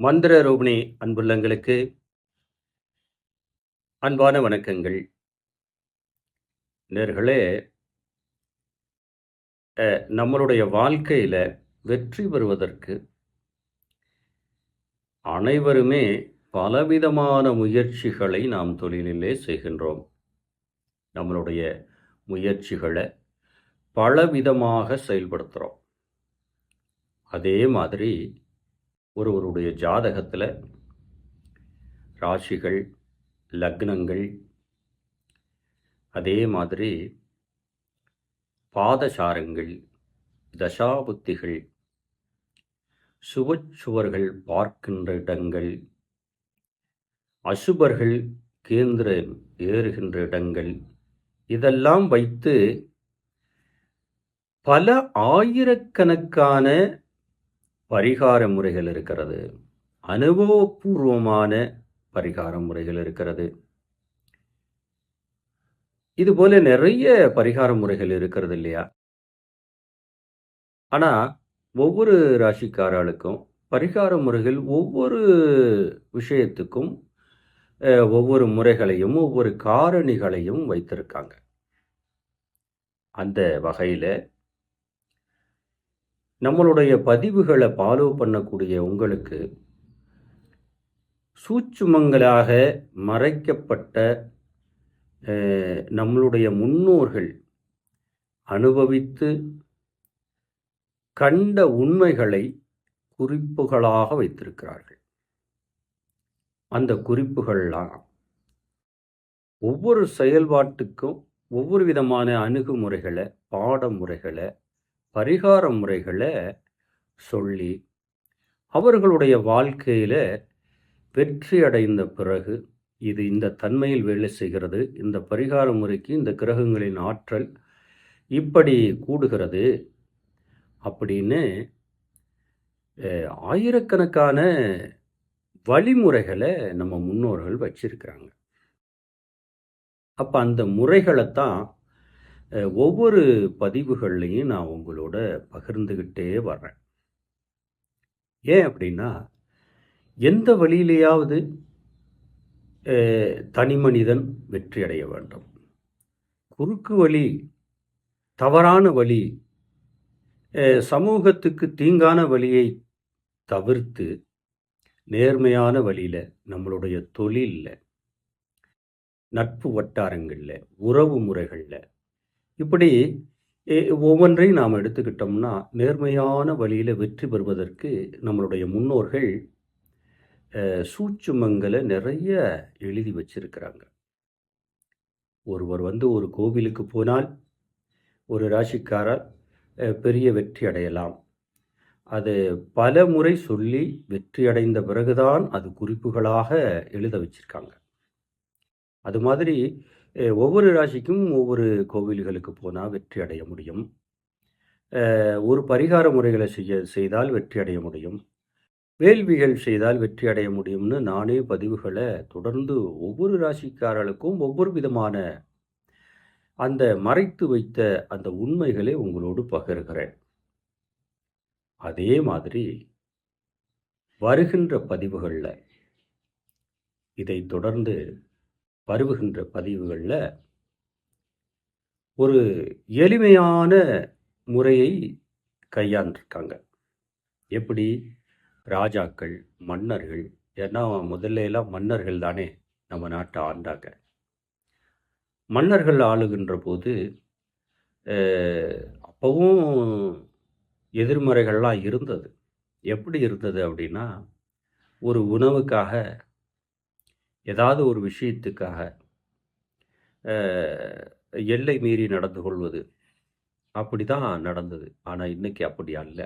மந்திர ரூபிணி அன்புள்ளங்களுக்கு அன்பான வணக்கங்கள். நேர்களே நம்மளுடைய வாழ்க்கையில் வெற்றி பெறுவதற்கு அனைவருமே பலவிதமான முயற்சிகளை நாம் தொழிலிலே செய்கின்றோம். நம்மளுடைய முயற்சிகளை பலவிதமாக செயல்படுத்துகிறோம் அதே மாதிரி ஒருவருடைய ஜாதகத்தில் ராசிகள் லக்னங்கள் அதே மாதிரி பாதசாரங்கள் தசாபுத்திகள் சுவச்சுவர்கள் பார்க்கின்ற இடங்கள் அசுபர்கள் கேந்திர ஏறுகின்ற இடங்கள் இதெல்லாம் வைத்து பல ஆயிரக்கணக்கான பரிகார முறைகள் இருக்கிறது அனுபவபூர்வமான பரிகார முறைகள் இருக்கிறது இது போல நிறைய பரிகார முறைகள் இருக்கிறது இல்லையா ஆனா ஒவ்வொரு ராசிக்காரர்களுக்கும் பரிகார முறைகள் ஒவ்வொரு விஷயத்துக்கும் ஒவ்வொரு முறைகளையும் ஒவ்வொரு காரணிகளையும் வைத்திருக்காங்க. அந்த வகையில் நம்மளுடைய பதிவுகளை ஃபாலோ பண்ணக்கூடிய உங்களுக்கு சூட்சுமங்களாக மறைக்கப்பட்ட நம்மளுடைய முன்னோர்கள் அனுபவித்து கண்ட உண்மைகளை குறிப்புகளாக வைத்திருக்கிறார்கள். அந்த குறிப்புகள்லாம் ஒவ்வொரு செயல்பாட்டுக்கும் ஒவ்வொரு விதமான அணுகுமுறைகளை பாடமுறைகளை பரிகார முறைகளை சொல்லி அவர்களுடைய வாழ்க்கையில் வெற்றி அடைந்த பிறகு இது இந்த தன்மையில் வேலை செய்கிறது. இந்த பரிகார முறைக்கு இந்த கிரகங்களின் ஆற்றல் இப்படி கூடுகிறது அப்படின்னு ஆயிரக்கணக்கான வழிமுறைகளை நம்ம முன்னோர்கள் வச்சிருக்கிறாங்க. அப்போ அந்த முறைகளைத்தான் தான் ஒவ்வொரு பதிவுகள்லையும் நான் உங்களோட பகிர்ந்துக்கிட்டே வர்றேன். ஏன் அப்படின்னா எந்த வழியிலேயாவது தனி மனிதன் வெற்றி அடைய வேண்டும். குறுக்கு வழி தவறான வழி சமூகத்துக்கு தீங்கான வழியை தவிர்த்து நேர்மையான வழியில் நம்மளுடைய தொழிலில் நட்பு வட்டாரங்களில் உறவு முறைகளில் இப்படி ஒவ்வொன்றையும் நாம் எடுத்துக்கிட்டோம்னா நேர்மையான வழியில் வெற்றி பெறுவதற்கு நம்மளுடைய முன்னோர்கள் சூட்சுமங்களை நிறைய எழுதி வச்சிருக்கிறாங்க. ஒருவர் வந்து ஒரு கோவிலுக்கு போனால் ஒரு ராசிக்காரர் பெரிய வெற்றி அடையலாம். அது பல முறை சொல்லி வெற்றி அடைந்த பிறகுதான் அது குறிப்புகளாக எழுத வச்சிருக்காங்க. அது மாதிரி ஒவ்வொரு ராசிக்கும் ஒவ்வொரு கோவில்களுக்கு போனால் வெற்றி அடைய முடியும். ஒரு பரிகார முறைகளை செய்ய செய்தால் வெற்றி அடைய முடியும். வேள்விகள் செய்தால் வெற்றி அடைய முடியும்னு நானே பதிவுகளை தொடர்ந்து ஒவ்வொரு ராசிக்காரர்களுக்கும் ஒவ்வொரு விதமான அந்த மறைத்து வைத்த அந்த உண்மைகளை உங்களோடு பகிர்கிறேன். அதே மாதிரி வருகின்ற பதிவுகளில் இதை தொடர்ந்து பருவுகின்ற பதிவுகளில் ஒரு எளிமையான முறையை கையாண்டிருக்காங்க. எப்படி? ராஜாக்கள் மன்னர்கள் ஏன்னா முதல்ல எல்லாம் மன்னர்கள் தானே நம்ம நாட்டை ஆண்டாங்க. மன்னர்கள் ஆளுகின்ற போது அப்போவும் அப்பவும் எதிர்மறைகள்லாம் இருந்தது. எப்படி இருந்தது அப்படின்னா ஒரு உணவுக்காக ஏதாவது ஒரு விஷயத்துக்காக எல்லை மீறி நடந்து கொள்வது அப்படி தான் நடந்தது. ஆனால் இன்றைக்கி அப்படி அல்ல.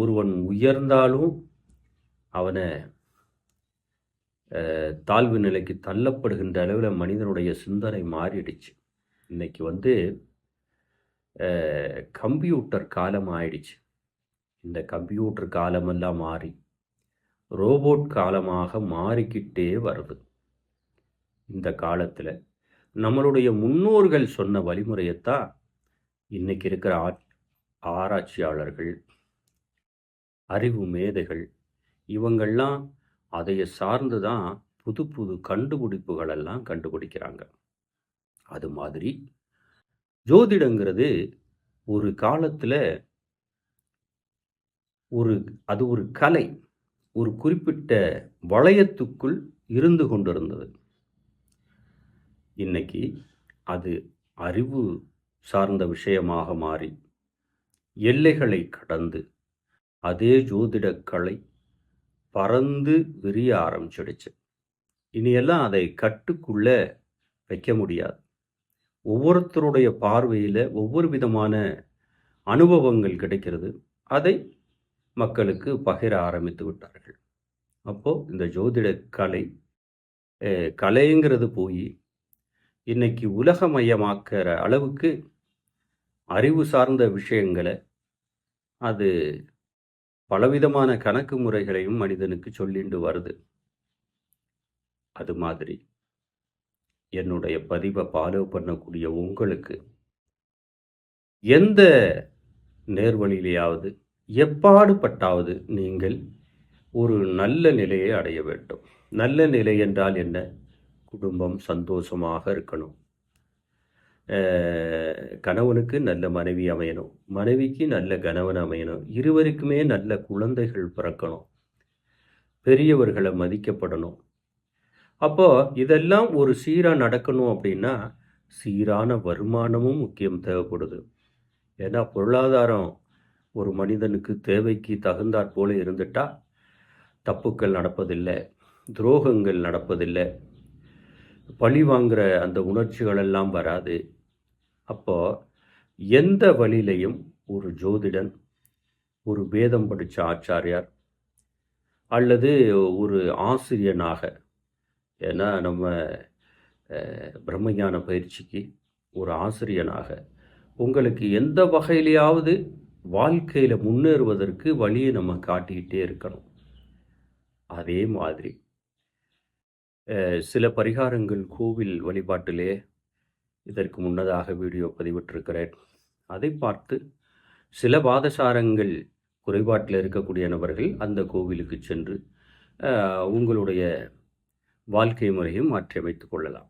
ஒருவன் உயர்ந்தாலும் அவனை தாழ்வு நிலைக்கு தள்ளப்படுகின்ற அளவில் மனிதனுடைய சிந்தனை மாறிடுச்சு. இன்னைக்கு வந்து கம்ப்யூட்டர் காலம் ஆயிடுச்சு இந்த கம்ப்யூட்டர் காலமெல்லாம் மாறி ரோபோட் காலமாக மாறிக்கிட்டே வருது. இந்த காலத்தில் நம்மளுடைய முன்னோர்கள் சொன்ன வழிமுறையைத்தான் இன்னைக்கு இருக்கிற ஆ ஆராய்ச்சியாளர்கள் அறிவு மேதைகள் இவங்கள்லாம் அதைய சார்ந்து தான் புது புது கண்டுபிடிப்புகளெல்லாம் கண்டுபிடிக்கிறாங்க. அது மாதிரி ஜோதிடங்கிறது ஒரு காலத்தில் ஒரு அது ஒரு கலை. ஒரு குறிப்பிட்ட வளையத்துக்குள் இருந்து கொண்டிருந்தது. இன்னைக்கு அது அறிவு சார்ந்த விஷயமாக மாறி எல்லைகளை கடந்து அதே ஜோதிடக்கலை பறந்து விரிய ஆரம்பிச்சிடுச்சு. இனியெல்லாம் அதை கட்டுக்குள்ளே வைக்க முடியாது. ஒவ்வொருத்தருடைய பார்வையில் ஒவ்வொரு விதமான அனுபவங்கள் கிடைக்கிறது. அதை மக்களுக்கு பகிர ஆரம்பித்து விட்டார்கள். அப்போது இந்த ஜோதிட கலை கலைங்கிறது போய் இன்னைக்கு உலகமயமாக்கிற அளவுக்கு அறிவு சார்ந்த விஷயங்களை அது பலவிதமான கணக்கு முறைகளையும் மனிதனுக்கு சொல்லிண்டு வருது. அது மாதிரி என்னுடைய பதிவை ஃபாலோ பண்ணக்கூடிய உங்களுக்கு எந்த நேர்வழியிலேயாவது எப்பாடுபட்டாவது நீங்கள் ஒரு நல்ல நிலையை அடைய வேண்டும். நல்ல நிலை என்றால் என்ன? குடும்பம் சந்தோஷமாக இருக்கணும். கணவனுக்கு நல்ல மனைவி அமையணும். மனைவிக்கு நல்ல கணவன் அமையணும். இருவருக்குமே நல்ல குழந்தைகள் பிறக்கணும். பெரியவர்களை மதிக்கப்படணும். அப்போ இதெல்லாம் ஒரு சீராக நடக்கணும் அப்படின்னா சீரான வருமானமும் முக்கியம் தேவைப்படுது. ஏன்னா பொருளாதாரம் ஒரு மனிதனுக்கு தேவைக்கு தகுந்தாற் போல இருந்துட்டா தப்புக்கள் நடப்பதில்லை துரோகங்கள் நடப்பதில்லை. பழி வாங்குகிற அந்த உணர்ச்சிகளெல்லாம் வராது. அப்போ எந்த வழியிலையும் ஒரு ஜோதிடன் ஒரு வேதம் படித்த ஆச்சாரியார் அல்லது ஒரு ஆசிரியனாக ஏன்னா நம்ம பிரம்மஞான பயிற்சிக்கு ஒரு ஆசிரியனாக உங்களுக்கு எந்த வகையிலையாவது வாழ்க்கையில் முன்னேறுவதற்கு வழியை நம்ம காட்டிக்கிட்டே இருக்கணும். அதே மாதிரி சில பரிகாரங்கள் கோவில் வழிபாட்டிலே இதற்கு முன்னதாக வீடியோ பதிவிட்டிருக்கிறேன். அதை பார்த்து சில பாதசாரங்கள் குறைபாட்டில் இருக்கக்கூடிய நபர்கள் அந்த கோவிலுக்கு சென்று உங்களுடைய வாழ்க்கை முறையும் மாற்றியமைத்து கொள்ளலாம்.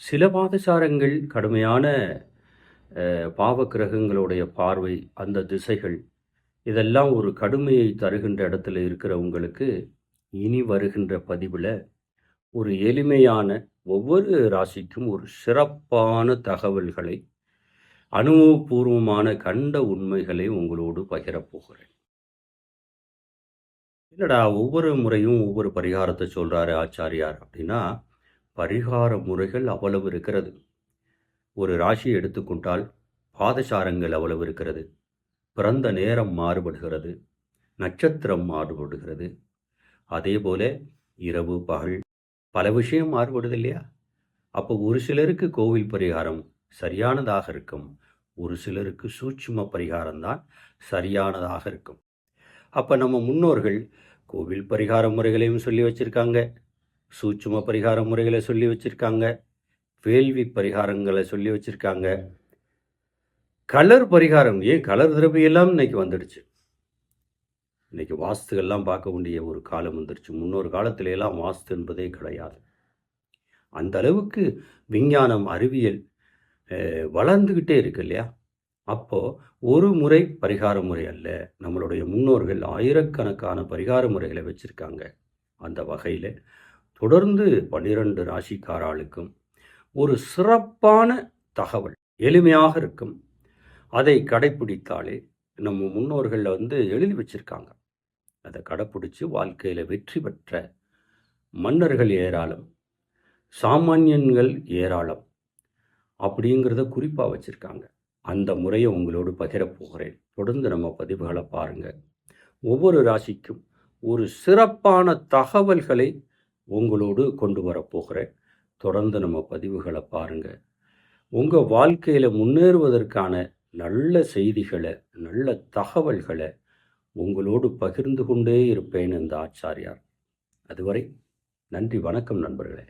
சில பாதசாரங்கள் கடுமையான பாவ கிரகங்களுடைய பார்வை அந்த திசைகள் இதெல்லாம் ஒரு கடுமையை தருகின்ற இடத்துல இருக்கிற உங்களுக்கு இனி வருகின்ற பதிவில் ஒரு எளிமையான ஒவ்வொரு ராசிக்கும் ஒரு சிறப்பான தகவல்களை அனுபவபூர்வமான கண்ட உண்மைகளை உங்களோடு பகிரப் போகிறேன். என்னடா ஒவ்வொரு முறையும் ஒவ்வொரு பரிகாரத்தை சொல்கிறாரு ஆச்சாரியார் அப்படின்னா பரிகார முறைகள் அவ்வளவு இருக்கிறது. ஒரு ராசியை எடுத்துக்கொண்டால் பாதசாரங்கள் அவ்வளவு இருக்கிறது. பிறந்த நேரம் மாறுபடுகிறது. நட்சத்திரம் மாறுபடுகிறது. அதே போல இரவு பகல் பல விஷயம் மாறுபடுது இல்லையா? அப்போ ஒரு சிலருக்கு கோவில் பரிகாரம் சரியானதாக இருக்கும். ஒரு சிலருக்கு சூட்சும பரிகாரம் தான் சரியானதாக இருக்கும். அப்போ நம்ம முன்னோர்கள் கோவில் பரிகார முறைகளையும் சொல்லி வச்சிருக்காங்க. சூட்சும பரிகார முறைகளை சொல்லி வச்சிருக்காங்க. வேள்வி பரிகாரங்களை சொல்லி வச்சுருக்காங்க. கலர் பரிகாரம் ஏன் கலர் திரவியெல்லாம் இன்னைக்கு வந்துடுச்சு. இன்னைக்கு வாஸ்துகள்லாம் பார்க்க வேண்டிய ஒரு காலம் வந்துருச்சு முன்னொரு காலத்திலெல்லாம் வாஸ்து என்பதே கிடையாது. அந்த அளவுக்கு விஞ்ஞானம் அறிவியல் வளர்ந்துக்கிட்டே இருக்கு இல்லையா? அப்போது ஒரு முறை பரிகார முறை அல்ல. நம்மளுடைய முன்னோர்கள் ஆயிரக்கணக்கான பரிகார முறைகளை வச்சுருக்காங்க. அந்த வகையில் தொடர்ந்து பன்னிரண்டு ராசிக்காராளுக்கும் ஒரு சிறப்பான தகவல் எளிமையாக இருக்கும். அதை கடைப்பிடித்தாலே நம்ம முன்னோர்கள் வந்து எழுதி வச்சிருக்காங்க. அதை கடைப்பிடிச்சு வாழ்க்கையில் வெற்றி பெற்ற மன்னர்கள் ஏராளம் சாமானியன்கள் ஏராளம் அப்படிங்கிறத குறிப்பாக வச்சுருக்காங்க. அந்த முறையை உங்களோடு பகிரப் போகிறேன். தொடர்ந்து நம்ம பதிவுகளை பாருங்கள் ஒவ்வொரு ராசிக்கும் ஒரு சிறப்பான தகவல்களை உங்களோடு கொண்டு வரப்போகிறேன் தொடர்ந்து நம்ம பதிவுகளை பாருங்கள் உங்கள் வாழ்க்கையில் முன்னேறுவதற்கான நல்ல செய்திகளை நல்ல தகவல்களை உங்களோடு பகிர்ந்து கொண்டே இருப்பேன் இந்த ஆச்சாரியார். அதுவரை நன்றி வணக்கம் நண்பர்களே.